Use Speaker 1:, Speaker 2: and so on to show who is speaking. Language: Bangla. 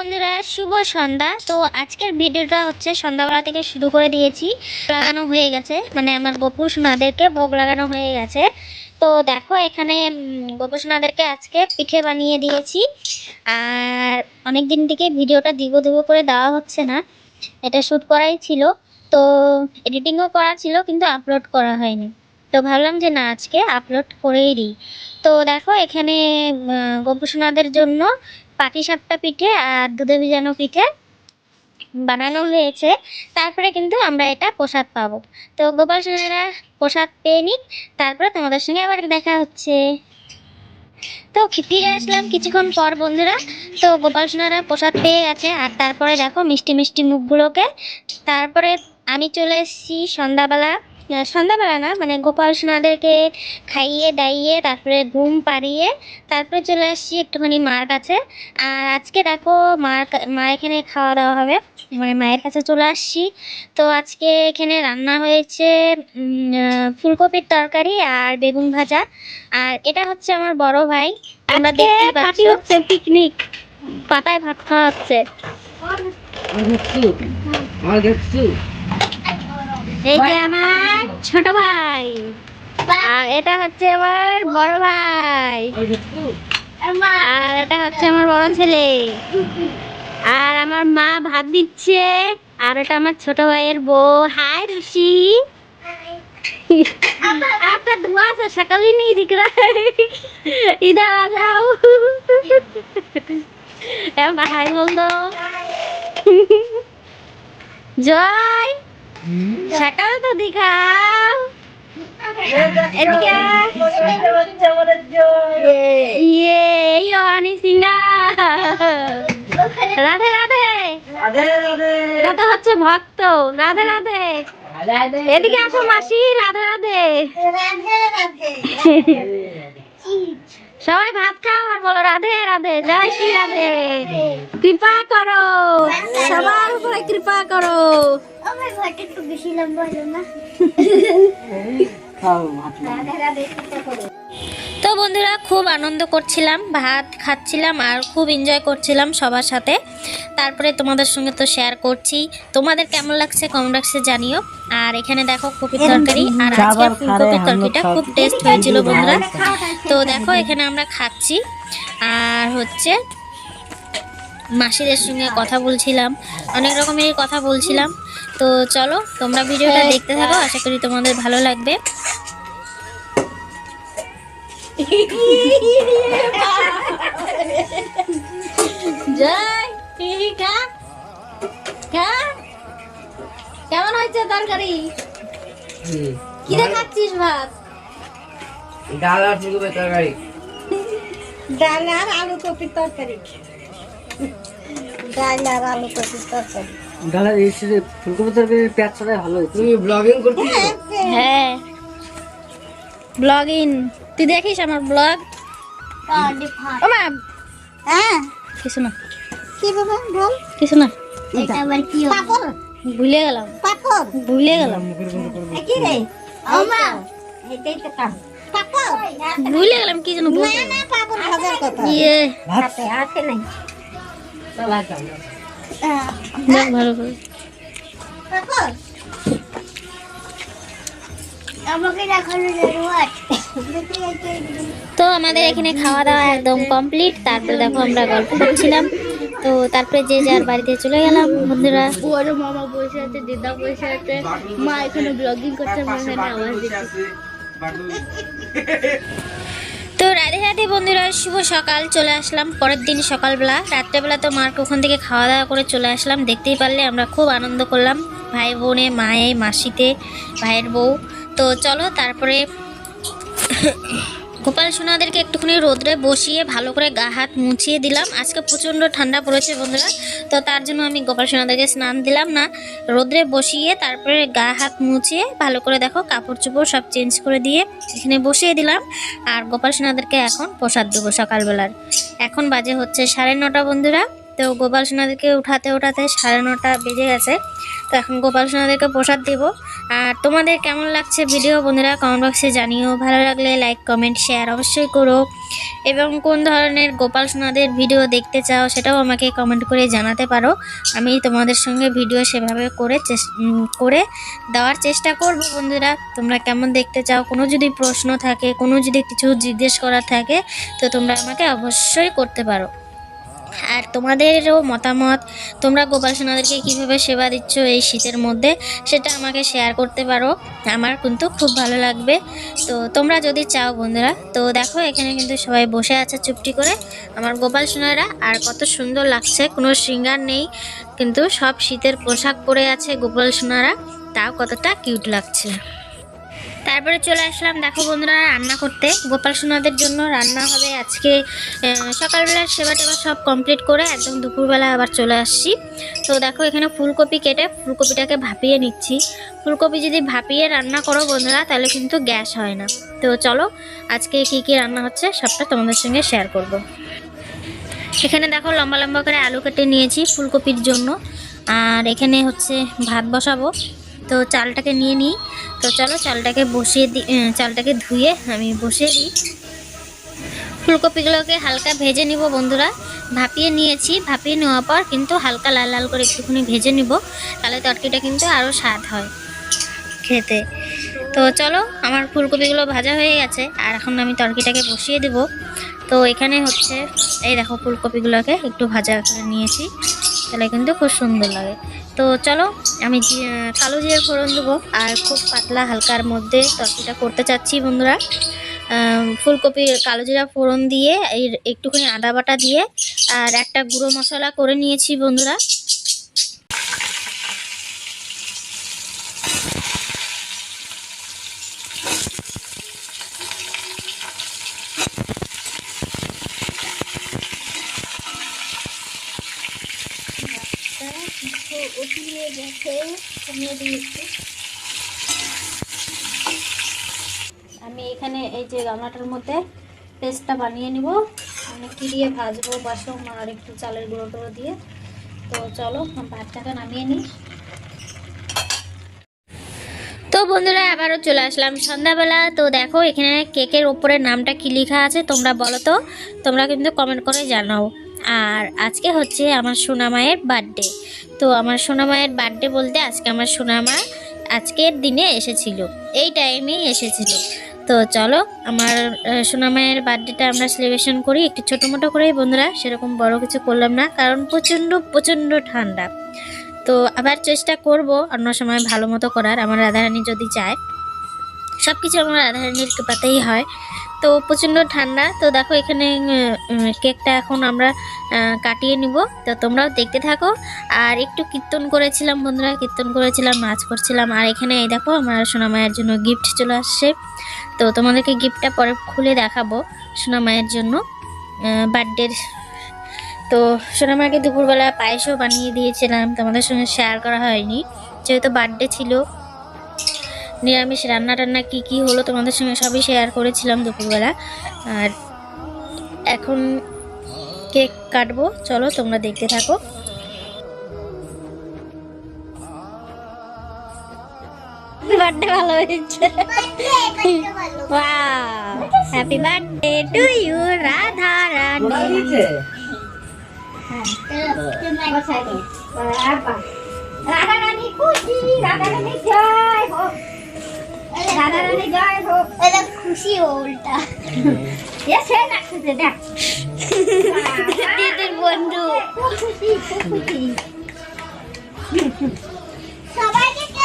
Speaker 1: বন্ধুরা শুভ সন্ধ্যা। তো আজকের ভিডিওটা হচ্ছে সন্ধ্যাবেলা থেকে শুরু করে দিয়েছি। লাগানো হয়ে গেছে। মানে আমার গোপু সোনাদেরকে ভোগ লাগানো হয়ে গেছে। তো দেখো এখানে উম, গোপু সোনাদেরকে আজকে পিঠে বানিয়ে দিয়েছি। আর অনেক দিন থেকে ভিডিওটা দিব দিব করে দেওয়া হচ্ছে না। এটা শ্যুট করাই ছিল। তো এডিটিংও করা ছিল কিন্তু আপলোড করা হয়নি। তো ভাবলাম যে না আজকে আপলোড করেই দিই। তো দেখো এখানে উম, গোপু সোনাদের জন্য পাটিসাপটা পিঠে আর দুধে ভিজানো পিঠে বানানো হয়েছে। তারপরে কিন্তু আমরা এটা প্রসাদ পাবো। তো গোপাল সোনারা প্রসাদ পেয়ে নিক। তারপরে তোমাদের সঙ্গে আবার দেখা হচ্ছে। তো ফিরে আসলাম কিছুক্ষণ পর বন্ধুরা। তো গোপাল সোনারা প্রসাদ পেয়ে গেছে। আর তারপরে দেখো মিষ্টি মিষ্টি মুখগুলোকে। তারপরে আমি চলে এসেছি সন্ধ্যাবেলা। সন্ধ্যাবেলা না মানে গোপাল সোনাদেরকে খাইয়ে দাইয়ে তারপরে ঘুম পাড়িয়ে তারপরে চলে আসছি একটুখানি মার কাছে। আর আজকে দেখো মার কা- মা এখানে খাওয়া দাওয়া হবে। মানে মায়ের কাছে চলে আসছি। তো আজকে এখানে রান্না হয়েছে ফুলকপির তরকারি আর বেগুন ভাজা। আর এটা হচ্ছে আমার বড় ভাই। আমরা পাচ্ছি। হচ্ছে পিকনিক পাতায় ভাত খাওয়া হচ্ছে। এই যে আমার ছোট ভাই আর এটা হচ্ছে আমার বড় ভাই আর এটা হচ্ছে আমার বড় ছেলে আর আমার মা ভাত দিচ্ছে আর এটা আমার ছোট ভাইয়ের বউ হাই রুশি आपका दुआ से शक्ल ही नहीं दिख रहा है इधर आ जाओ এবার হাই বল দো জয় সকাল তো সিংহা রাধে রাধে। এটা তো হচ্ছে ভক্ত। রাধে রাধে। এদিকে আসো মাসি রাধে রাধে। সবাই ভাত খাও আর বলো রাধে রাধে জয় শ্রী রাধে। কৃপা করো সবার উপরে কৃপা করো। তো বন্ধুরা খুব আনন্দ করছিলাম ভাত খাচ্ছিলাম আর খুব এনজয় করছিলাম সবার সাথে। তারপরে তোমাদের সঙ্গে তো শেয়ার করছি। তোমাদের কেমন লাগছে কমেন্ট বক্সে জানিও। আর এখানে দেখো কপির তরকারি। আর আজকে ফুলকপির তরকারিটা খুব টেস্ট হয়েছিল বন্ধুরা। তো দেখো এখানে আমরা খাচ্ছি। আর হচ্ছে মাসিদের সঙ্গে কথা বলছিলাম। অনেক রকমের কথা বলছিলাম। তো চলো তোমরা ভিডিওটা দেখতে থাকো। আশা করি তোমাদের ভালো লাগবে। কেমন হয়েছে তরকারি? কি খাচ্ছিস ভাত?
Speaker 2: ডাল আর ফুলকপির তরকারি।
Speaker 3: ডাল আর আলু কপির তরকারি। ডাল আর আলু কপির তরকারি।
Speaker 4: ডালের এই সিজে ফুলকপি পেঁয়াজ ছাড়াই ভালো হয়েছে।
Speaker 2: তুমি ব্লগিং করছিস
Speaker 1: হ্যাঁ ব্লগিং তুই দেখিস আমার ব্লগ ও মা
Speaker 3: হ্যাঁ।
Speaker 1: কিছু না।
Speaker 3: কি বাবা বল।
Speaker 1: কিছু না।
Speaker 3: এটা আবার কি পাপড়
Speaker 1: ভুলে গেলাম।
Speaker 3: পাপড়
Speaker 1: ভুলে গেলাম।
Speaker 3: কি রে? ওমা এটাই তো কাম। পাপড়
Speaker 1: ভুলে গেলাম কি যেন বলতে
Speaker 3: না পাপড় ভাজার কথা।
Speaker 1: ইয়ে।
Speaker 3: হাতে হাতে নাই। আহ,
Speaker 1: দেখ ভালো করে।
Speaker 3: পাপড় আমাকে দেখানো
Speaker 1: তো আমাদের এখানে খাওয়া দাওয়া একদম কমপ্লিট। তারপরে দেখো আমরা গল্প করছিলাম। তো তারপরে যে যার বাড়িতে চলে গেলাম বন্ধুরা।
Speaker 5: বড় মামা বসে আছে দিদা বসে আছে। মা এখানে ব্লগিং করছে মা আওয়াজ দিচ্ছে।
Speaker 1: তো রাধে রাধে বন্ধুরা শুভ সকাল। চলে আসলাম পরের দিন সকালবেলা। রাত্রেবেলা তো মার্ক ওখান থেকে খাওয়া দাওয়া করে চলে আসলাম। দেখতেই পারলে আমরা খুব আনন্দ করলাম। ভাই বোনে মায়ে মাসিতে ভাইয়ের বউ। তো চলো তারপরে গোপাল সোনাদেরকে একটুখানি রোদ্রে বসিয়ে ভালো করে গা হাত মুছিয়ে দিলাম। আজকে প্রচণ্ড ঠান্ডা পড়েছে বন্ধুরা, তো তার জন্য আমি গোপাল সোনাদেরকে স্নান দিলাম না। রোদ্রে বসিয়ে তারপরে গা হাত মুছিয়ে ভালো করে দেখো কাপড় চোপড় সব চেঞ্জ করে দিয়ে এখানে বসিয়ে দিলাম। আর গোপাল সোনাদেরকে এখন প্রসাদ দেবো সকালবেলার। এখন বাজে হচ্ছে সাড়ে নটা বন্ধুরা, তো গোপাল সোনাদেরকে উঠাতে উঠাতে সাড়ে নটা বেজে গেছে। তো এখন গোপাল সোনাদেরকে প্রসাদ দেবো। আর তোমাদের কেমন লাগছে ভিডিও বন্ধুরা কমেন্ট বক্সে জানিও। ভালো লাগলে লাইক কমেন্ট শেয়ার অবশ্যই করো। এবং কোন ধরনের গোপাল সোনাদের ভিডিও দেখতে চাও সেটাও আমাকে কমেন্ট করে জানাতে পারো। আমি তোমাদের সঙ্গে ভিডিও সেভাবে করে করে দেওয়ার চেষ্টা করব বন্ধুরা। তোমরা কেমন দেখতে চাও? কোনো যদি প্রশ্ন থাকে, কোনো যদি কিছু জিজ্ঞেস করার থাকে, তো তোমরা আমাকে অবশ্যই করতে পারো। আর তোমাদেরও মতামত, তোমরা গোপাল সোনাদেরকে কীভাবে সেবা দিচ্ছ এই শীতের মধ্যে, সেটা আমাকে শেয়ার করতে পারো। আমার কিন্তু খুব ভালো লাগবে। তো তোমরা যদি চাও বন্ধুরা, তো দেখো এখানে কিন্তু সবাই বসে আছে চুপটি করে। আমার গোপাল সোনারা আর কত সুন্দর লাগছে, কোনো শৃঙ্গার নেই, কিন্তু সব শীতের পোশাক পরে আছে গোপাল সোনারা তাও কতটা কিউট লাগছে। তারপরে চলে আসলাম দেখো বন্ধুরা রান্না করতে। গোপাল সোনাদের জন্য রান্না হবে আজকে আহ, সকালবেলার সেবা টেবা সব কমপ্লিট করে একদম দুপুরবেলা আবার চলে আসছি। তো দেখো এখানে ফুলকপি কেটে ফুলকপিটাকে ভাপিয়ে নিচ্ছি। ফুলকপি যদি ভাপিয়ে রান্না করো বন্ধুরা তাহলে কিন্তু গ্যাস হয় না। তো চলো আজকে কি কি রান্না হচ্ছে সবটা তোমাদের সঙ্গে শেয়ার করব। এখানে দেখো লম্বা লম্বা করে আলু কেটে নিয়েছি ফুলকপির জন্য। আর এখানে হচ্ছে ভাত বসাবো। তো চালটাকে নিয়ে নিই। তো চলো চালটাকে বসিয়ে দিই চালটাকে ধুয়ে আমি বসিয়ে দিই। ফুলকপিগুলোকে হালকা ভেজে নিব বন্ধুরা। ভাপিয়ে নিয়েছি। ভাপিয়ে নেওয়ার পর কিন্তু হালকা লাল লাল করে একটুখানি ভেজে নিব। তাহলে তরকারিটা কিন্তু আরও স্বাদ হয় খেতে। তো চলো আমার ফুলকপিগুলো ভাজা হয়ে গেছে। আর এখন আমি তরকিটাকে বসিয়ে দেব। তো এখানে হচ্ছে, এই দেখো ফুলকপিগুলোকে একটু ভাজা করে নিয়েছি। তাহলে কিন্তু খুব সুন্দর লাগে। তো চলো, আমি কালো জিরার ফোড়ন দেবো। আর খুব পাতলা হালকার মধ্যে তরকারিটা করতে চাচ্ছি বন্ধুরা। ফুলকপি কালো জিরা ফোড়ন দিয়ে একটুখানি আদা বাটা দিয়ে, আর একটা গুঁড়ো মশলা করে নিয়েছি বন্ধুরা। আমি এখানে এই যে গামলাটার মধ্যে পেস্টটা বানিয়ে নিব। মানে কি দিয়ে ভাজবো বাসম আর একটু চালের গুঁড়ো টুড়ো দিয়ে। তো চলো ভাতটাকে নামিয়ে নিই। তো বন্ধুরা, আবারও চলে আসলাম সন্ধ্যাবেলা। তো দেখো, এখানে কেকের ওপরে নামটা কি লেখা আছে তোমরা বলো তো। তোমরা কিন্তু কমেন্ট করে জানাও। আর আজকে হচ্ছে আমার সোনামায়ের বার্থডে। তো আমার সোনামায়ের বার্থডে বলতে আজকে আমার সোনামা আজকের দিনে এসেছিল। এই টাইমেই এসেছিল। তো চলো, আমার সোনামায়ের বার্থডেটা আমরা সেলিব্রেশন করি। একটু ছোটো মোটো করেই বন্ধুরা, সেরকম বড় কিছু করলাম না, কারণ প্রচণ্ড প্রচণ্ড ঠান্ডা। তো আবার চেষ্টা করব অন্য সময় ভালো মতো করার, আমার রাধারানী যদি চায়। সব কিছু আমার রাধারানীর কৃপাতেই হয়। তো প্রচণ্ড ঠান্ডা। তো দেখো এখানে কেকটা এখন আমরা কাটিয়ে নিব। তো তোমরাও দেখতে থাকো। আর একটু কীর্তন করেছিলাম বন্ধুরা, কীর্তন করেছিলাম, নাচ করছিলাম। আর এখানে এই দেখো আমার সোনামায়ের জন্য গিফট চলে আসছে। তো তোমাদেরকে গিফটটা পরে খুলে দেখাবো সোনামায়ের জন্য বার্থডের তো সোনামাকে দুপুরবেলা পায়েসও বানিয়ে দিয়েছিলাম। তোমাদের সঙ্গে শেয়ার করা হয়নি। যেহেতু বার্থডে ছিল নিরামিষ রান্না টান্না কী কী হলো তোমাদের সঙ্গে সবই শেয়ার করেছিলাম দুপুরবেলা। আর এখন কেক কাটবো চলো তোমরা দেখতে থাকো। বার্থডে ভালো হয়েছে। Happy birthday to
Speaker 2: you
Speaker 1: Radha
Speaker 2: Rani
Speaker 3: Radha Rani খুশি রাধা রানী জয়। রাধা রানী জয় হোক
Speaker 5: এটা খুশি উল্টা
Speaker 3: এ সে নাচছে দেখ
Speaker 5: দিদির বন্ধু
Speaker 3: খুব খুশি খুব খুশি